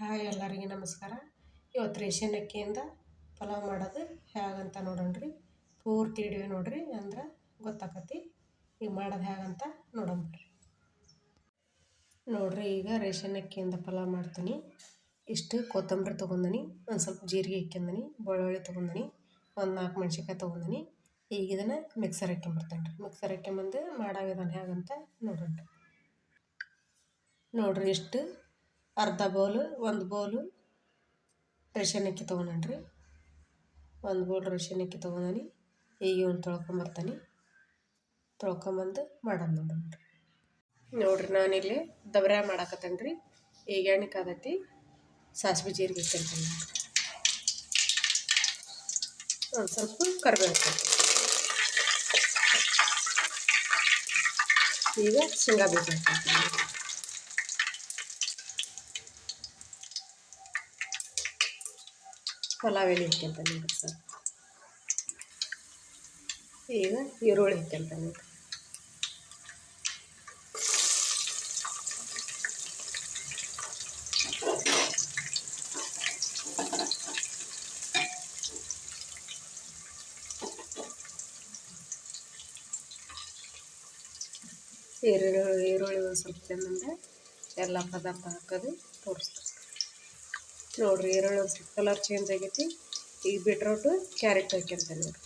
Hi ಎಲ್ಲರಿಗೆ ನಮಸ್ಕಾರ. ಇವತ್ತು ರೇಷನ್ ಅಕ್ಕಿಯಿಂದ ಪಲಾವ್ ಮಾಡೋದು ಹೇಗಂತ ನೋಡೋಣ್ರಿ. ಪೂರ್ತಿ ಹಿಡಿವೆ ನೋಡ್ರಿ ಅಂದ್ರೆ ಗೊತ್ತಾಕತಿ. ಈಗ ಮಾಡೋದು ಹೇಗಂತ ನೋಡೋಣ ಬರ್ರಿ ನೋಡ್ರಿ ಈಗ ರೇಷನ್ ಅಕ್ಕಿಯಿಂದ ಪಲಾವ್ ಮಾಡ್ತೀನಿ. ಇಷ್ಟು ಕೊತ್ತಂಬರಿ ತೊಗೊಂಡಿನಿ, ಒಂದು ಸ್ವಲ್ಪ ಜೀರಿಗೆ ಹಾಕ್ಯಂದಿನಿ ಬೆಳ್ಳುಳ್ಳಿ ತೊಗೊಂಡಿನಿ, ಒಂದು ನಾಲ್ಕು ಮೆಣ್ಸಿನ್ಕಾಯಿ ತೊಗೊಂಡಿನಿ. ಈಗ ಇದನ್ನು ಮಿಕ್ಸರ್ ಹಾಕ್ಕೊಂಬರ್ತೇನೆ ರೀ. ಮಿಕ್ಸರ್ ಹಾಕ್ಕೊಂಬಂದು ಮಾಡೋ ವಿಧಾನ ಹೇಗಂತ ನೋಡೋಣ ನೋಡ್ರಿ ಇಷ್ಟು ಅರ್ಧ ಬೌಲು, ಒಂದು ಬೌಲು ರೇಷನ್ ಅಕ್ಕಿ ತೊಗೊಂಡ್ರಿ ಒಂದು ಬೌಲ್ ರೇಷನ್ ಅಕ್ಕಿ ತೊಗೊಂಡಿ ಈಗ ಒಂದು ತೊಳ್ಕೊಂಬರ್ತಾನೆ. ತೊಳ್ಕೊಂಬಂದು ಮಾಡೋಣ ನೋಡೋಣ್ರಿ. ನೋಡ್ರಿ ನಾನಿಲ್ಲಿ ದಬ್ರ ಮಾಡಾಕತ್ತೇನೆ ರೀ ಈಗ ಎಣ್ಣೆ ಕಾದತಿ ಸಾಸಿವೆ ಜೀರಿಗೆ ಇಟ್ಟಿರ್ತೀನಿ ಒಂದು ಸ್ವಲ್ಪ ಕರಿಬೇವು ಈಗ ಶೇಂಗಾ ಬೀಜ ಪಲಾವ್ ಎಲೆ ಹಾಕ್ಯಂತಾನೆ ಸರ್. ಈಗ ಈರುಳ್ಳಿ ನೋಡ್ರಿ ಈರುಳ್ಳಿ ಈರುಳ್ಳಿ ಸ್ವಲ್ಪ ಚೆಂದಂದ್ರೆ ಎಲ್ಲ ಪದಾರ್ಥ ಹಾಕೋದು ತೋರಿಸ್ತಾರೆ ನೋಡ್ರಿ ಎರಡು ಕಲರ್ ಚೇಂಜ್ ಆಗೈತಿ. ಈ ಬಿಟ್ರೋಟು ಕ್ಯಾರೆಟ್ ಹಾಕ್ಯಂತ ನೋಡ್ರಿ.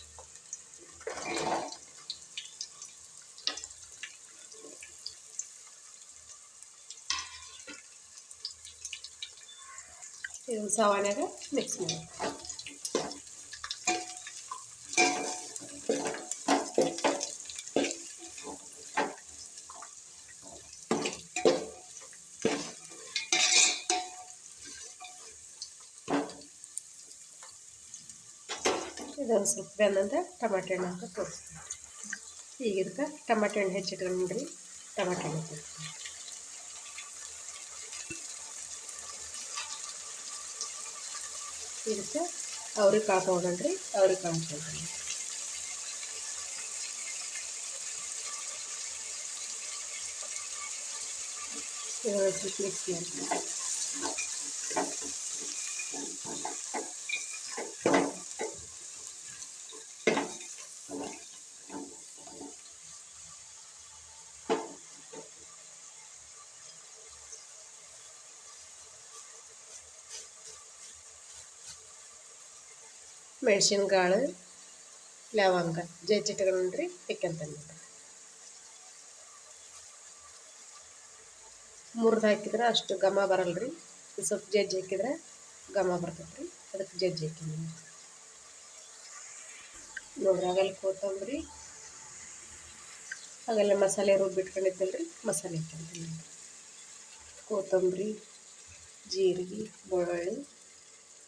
ಇದನ್ನು ಸಾವಾನ್ಯಾಗ ಮಿಕ್ಸ್ ಮಾಡಿ ಇದೊಂದು ಸ್ವಲ್ಪ ಬೆಂದಂತೆ ಟಮಾಟೆ ಹಣ್ಣು ಹಾಕಿ ತೋರಿಸ್ತೀನಿ. ಈಗ ಇದಕ್ಕೆ ಟಮಾಟೆ ಹಣ್ಣು ಹೆಚ್ಚಿಟ್ಕೊಂಡ್ರಿ, ಟಮಾಟೆ ಹಣ್ಣು ತೋರಿಸ್ತೀನಿ. ಇದಕ್ಕೆ ಅವ್ರಿಗೆ ಕಾಳು ಅವ್ರಿಗೆ ಕಾಳು ಮಿಕ್ಸ್ ಮಾಡಿ ಮೆಣಸಿನ್ಕಾಳು, ಲವಂಗ, ಜಜ್ಜಿಟ್ಕೊಂಡ್ರಿ ಇಕ್ಕಂತಾನೆ ಮುರಿದು ಹಾಕಿದ್ರೆ ಅಷ್ಟು ಘಮ ಬರಲ್ಲ ರೀ ಸ್ವಲ್ಪ ಜಜ್ಜಿ ಹಾಕಿದ್ರೆ ಘಮ ಬರ್ತೈತೆ ರೀ ಅದಕ್ಕೆ ಜಜ್ಜಿ ಹಾಕಿನಿ ನೋಡ್ರಿ ಆಗಲ್ಲ ಕೊತ್ತಂಬರಿ ಹಾಗೆಲ್ಲ ಮಸಾಲೆ ರುಬ್ಬಿಟ್ಕೊಂಡಿದ್ದಲ್ಲ ರೀ ಮಸಾಲೆ ಹಾಕ್ಯಂತೀನಿ ಕೊತ್ತಂಬರಿ, ಜೀರಿಗೆ, ಬೆಳ್ಳುಳ್ಳಿ,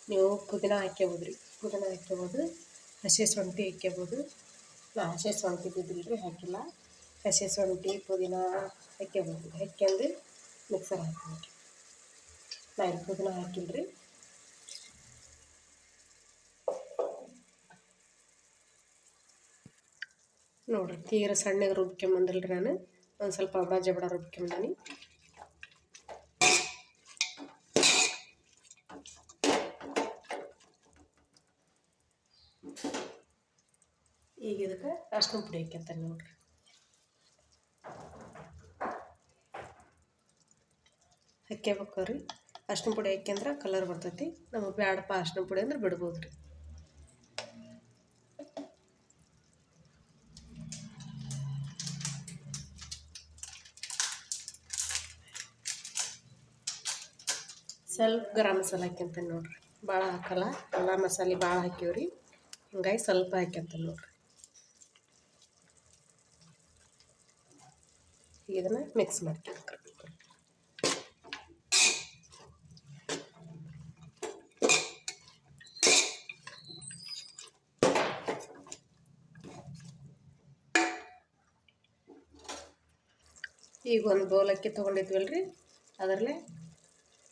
ನೀವು ಪುದೀನ ಹಾಕ್ಯಬೋದು ಪುದೀನ ಹಾಕ್ಯಬೋದು ಹಸಿ ಶುಂಠಿ ಹಾಕ್ಯಬೋದು ನಾ ಹಸಿ ಶುಂಠಿ ಬಿದ್ದಿಲ್ಲ ರೀ ಹಾಕಿಲ್ಲ ಹಸಿ ಶುಂಠಿ ಪುದೀನ ಹಾಕ್ಯಬೋದು ಹಾಕ್ಯಂದು ಮಿಕ್ಸರ್ ಹಾಕ್ಬೇಕು ನಾ ಇಲ್ಲಿ ಪುದೀನ ಹಾಕಿಲ್ಲ ರೀ ನೋಡಿರಿ, ತೀರ ಸಣ್ಣಗೆ ರುಬ್ಕೊಂಬಂದಿಲ್ರಿ ನಾನು. ಒಂದು ಸ್ವಲ್ಪ ಅಬಡ ಜಬಡ ರುಬ್ಕೊಂಬಂದಿನಿ. ಈಗ ಇದಕ್ಕೆ ಅರ್ಶಿನ ಪುಡಿ ಹಾಕ್ಯಂತಾನೆ ನೋಡ್ರಿ. ಹಾಕ್ಯಬೇಕು ರೀ ಅರ್ಶಿನ ಪುಡಿ ಹಾಕ್ಯಂದ್ರೆ ಕಲರ್ ಬರ್ತೈತಿ. ನಮಗೆ ಬ್ಯಾಡಪ್ಪ ಅರ್ಶಿನ ಪುಡಿ ಅಂದ್ರೆ ಬಿಡ್ಬೋದು ರೀ ಸ್ವಲ್ಪ ಗರಂ ಮಸಾಲ ಹಾಕ್ಯಂತೀನಿ ನೋಡ್ರಿ. ಭಾಳ ಹಾಕಲ್ಲ. ಎಲ್ಲ ಮಸಾಲೆ ಭಾಳ ಹಾಕೀವ್ರಿ ಹಿಂಗಾಗಿ ಸ್ವಲ್ಪ ಹಾಕ್ಯಂತೀನಿ ನೋಡ್ರಿ. ಇದನ್ನು ಮಿಕ್ಸ್ ಮಾಡ್ತೀನಿ. ಈಗ ಒಂದು ಬೌಲ್ ಅಕ್ಕಿ ತೊಗೊಂಡಿದ್ವಲ್ಲ ರೀ ಅದರಲ್ಲೇ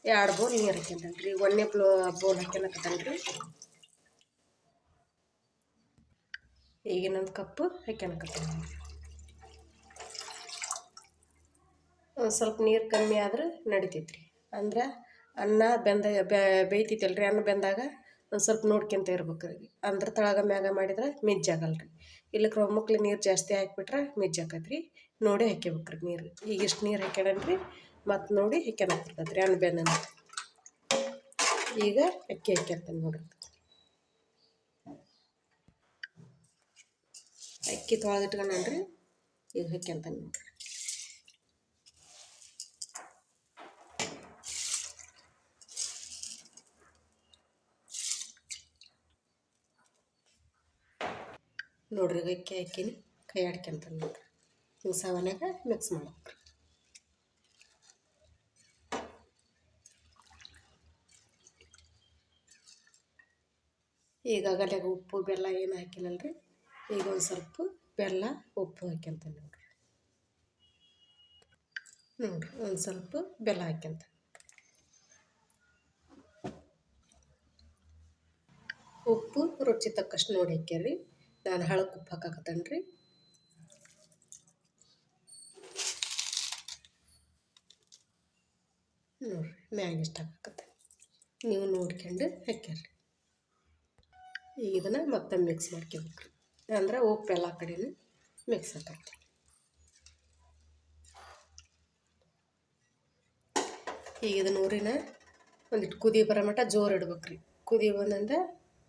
ಎರಡು ಬೌಲ್ ನೀರು ಹಾಕ್ಯಂತಾನೆ ರೀ ಒಂದನೇ ಬ್ಲೋ ಬೌಲ್ ಹಾಕ್ಯನಕತ್ತಾನೆ ರೀ ಈಗ ಇನ್ನೊಂದು ಕಪ್ಪು ಹಾಕ್ಯನಕತ್ತಾನೆ ಒಂದು ಸ್ವಲ್ಪ ನೀರು ಕಮ್ಮಿ ಆದ್ರೆ ನಡಿತೈತ್ರಿ. ಅಂದ್ರೆ ಅನ್ನ ಬೆಂದ ಬೇಯ್ತೈತಲ್ಲ ರೀ ಅನ್ನ ಬೆಂದಾಗ ಒಂದು ಸ್ವಲ್ಪ ನೋಡ್ಕೊಂತ ಇರ್ಬೇಕು ರೀ ಅಂದ್ರೆ ತಳಗ ಮ್ಯಾಗ ಮಾಡಿದ್ರೆ ಮಿಜ್ಜಾಗಲ್ಲ ರೀ ಇಲ್ಲಕ್ಕೆ ನೀರು ಜಾಸ್ತಿ ಹಾಕ್ಬಿಟ್ರೆ ಮಿಜ್ಜಾಕತ್ ರೀ ನೋಡಿ ಹಾಕ್ಯಬೇಕು ರೀ ನೀರು. ಈಗ ಇಷ್ಟು ನೀರು ಹಾಕ್ಯಾಡನ್ರಿ ಮತ್ತು ನೋಡಿ ಹಾಕ್ಯಾನಕ್ಬಿಡ್ತದೆ ರೀ ಅನ್ನ ಬೆನ್ನ ಈಗ ಅಕ್ಕಿ ಹಾಕ್ಯಂತಾನೆ ನೋಡ್ರಿ. ಅಕ್ಕಿ ತೊಳೆದಿಟ್ಕೊಂಡ್ರಿ ಈಗ ಹಾಕ್ಯಂತ ನೋಡ್ರಿ. ನೋಡ್ರಿ ಅಕ್ಕಿ ಹಾಕಿನಿ, ಕೈ ಆಡ್ಕೊಂತಾನೆ ನೋಡ್ರಿ. ಹಿಂಗೆ ಸವನ್ಯಾಗ ಮಿಕ್ಸ್ ಮಾಡ್ಬೇಕ್ರಿ. ಈಗ ಅಗಲ್ಯಾಗ ಉಪ್ಪು, ಬೆಲ್ಲ ಏನು ಹಾಕಿಲ್ಲಲ್ರಿ ಈಗ ಒಂದು ಸ್ವಲ್ಪ ಬೆಲ್ಲ, ಉಪ್ಪು ಹಾಕ್ಯಂತಾನೆ ನೋಡ್ರಿ. ನೋಡ್ರಿ, ಒಂದು ಸ್ವಲ್ಪ ಬೆಲ್ಲ ಹಾಕ್ಯಂತ ಉಪ್ಪು ರುಚಿ ತಕ್ಕಷ್ಟು ನೋಡಿ ಹಾಕ್ಯಾರಿ ನಾನು ಹಳಕ್ಕೆ ಉಪ್ಪು ಹಾಕಾಕತ್ತೇನೆ ರೀ ನೋಡಿರಿ, ಮ್ಯಾಗ ಇಷ್ಟ ಹಾಕತ್ತೆ ನೀವು ನೋಡ್ಕೊಂಡು ಹಾಕ್ಯಾರ್ರಿ. ಈಗ ಇದನ್ನು ಮತ್ತೆ ಮಿಕ್ಸ್ ಮಾಡ್ಕೊಬೇಕ್ರಿ. ಅಂದ್ರೆ ಉಪ್ಪು ಎಲ್ಲ ಕಡೆನೂ ಮಿಕ್ಸ್ ಹಾಕತ್ತೆ ಈಗ ಇದನ್ನ ಊರಿನ ಒಂದಿಟ್ಟು ಕುದಿ ಬರೋ ಮಟ್ಟ ಜೋರು ಇಡ್ಬೇಕ್ರಿ. ಕುದಿ ಬಂದಂದ ಒಂದು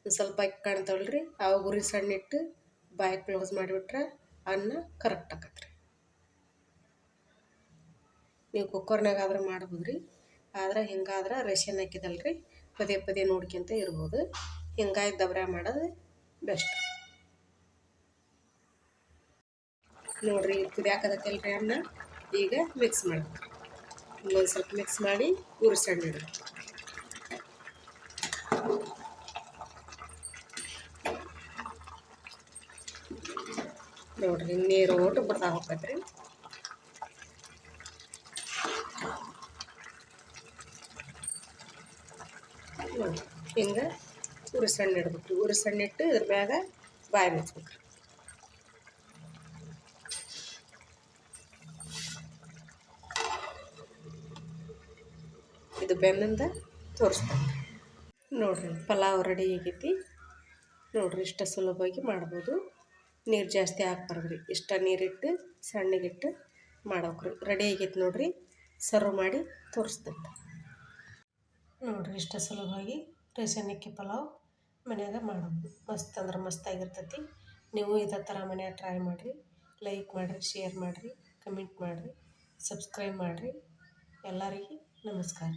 ಸ್ವಲ್ಪ ಅಕ್ಕಿ ಕಾಣ್ತಾವಲ್ರಿ ಅವಾಗ ಉರಿ ಸಣ್ಣ ಇಟ್ಟು ಬಾಯಿ ಕ್ಲೋಸ್ ಮಾಡಿಬಿಟ್ರೆ ಅನ್ನ ಕರೆಕ್ಟ್ ಆಕತ್ರಿ ನೀವು ಕುಕ್ಕರ್ನಾಗ ಆದ್ರೆ ಮಾಡ್ಬೋದು ರೀ ಆದ್ರೆ ಹಿಂಗಾದ್ರೆ ರೇಷನ್ ಹಾಕಿದಲ್ರಿ, ಪದೇ ಪದೇ ನೋಡ್ಕೊಂತ ಇರ್ಬೋದು. ಹಿಂಗಾಗಿ ದಬ್ರ ಮಾಡೋದು ಬೆಸ್ಟ್ ನೋಡಿರಿ ಕುದಿಯಾಕದತ್ತಲ್ರಿ ಅನ್ನ, ಈಗ ಮಿಕ್ಸ್ ಮಾಡ್ಬೇಕು ಇನ್ನೊಂದು ಸ್ವಲ್ಪ ಮಿಕ್ಸ್ ಮಾಡಿ ಉರಿ ಸಣ್ಣ ನೋಡ್ರಿ, ನೀರು ಓಟು ಬರ್ತಾ ಹೋಗ್ತೈತ್ರಿ. ನೋಡಿ ಹಿಂಗೆ ಉರಿ ಸಣ್ಣ ಇಡ್ಬೇಕು ಉರಿ ಸಣ್ಣ ಇಟ್ಟು ಇದ್ರ ಮ್ಯಾಗ ಬಾಯಿ ಮುಚ್ಬೇಕು ಇದು ಬೆನ್ನಿಂದ ತೋರಿಸ್ತಾರೆ ನೋಡಿರಿ, ಪಲಾವ್ ರೆಡಿ ಆಗೈತಿ. ನೋಡಿರಿ, ಇಷ್ಟ ಸುಲಭವಾಗಿ ಮಾಡ್ಬೋದು. ನೀರು ಜಾಸ್ತಿ ಹಾಕ್ಬಾರ್ದು ರೀ ಇಷ್ಟ ನೀರಿಟ್ಟು, ಸಣ್ಣಗಿಟ್ಟು ಮಾಡೋಕ್ರಿ. ರೆಡಿ ಆಗೈತೆ ನೋಡಿರಿ. ಸರ್ವ್ ಮಾಡಿ ತೋರಿಸ್ತೀನಿ. ನೋಡಿರಿ, ಇಷ್ಟ ಸುಲಭವಾಗಿ ರೇಷನ್ ಅಕ್ಕಿ ಪಲಾವ್ ಮನ್ಯಾಗ ಮಾಡೋದು. ಮಸ್ತ್ ಅಂದ್ರೆ ಮಸ್ತಾಗಿರ್ತೈತಿ ನೀವು ಇದೇ ಥರ ಮನ್ಯಾಗ ಟ್ರೈ ಮಾಡಿರಿ. ಲೈಕ್ ಮಾಡಿರಿ ಶೇರ್ ಮಾಡಿರಿ ಕಮೆಂಟ್ ಮಾಡಿರಿ ಸಬ್ಸ್ಕ್ರೈಬ್ ಮಾಡಿರಿ. ಎಲ್ಲರಿಗೆ ನಮಸ್ಕಾರ.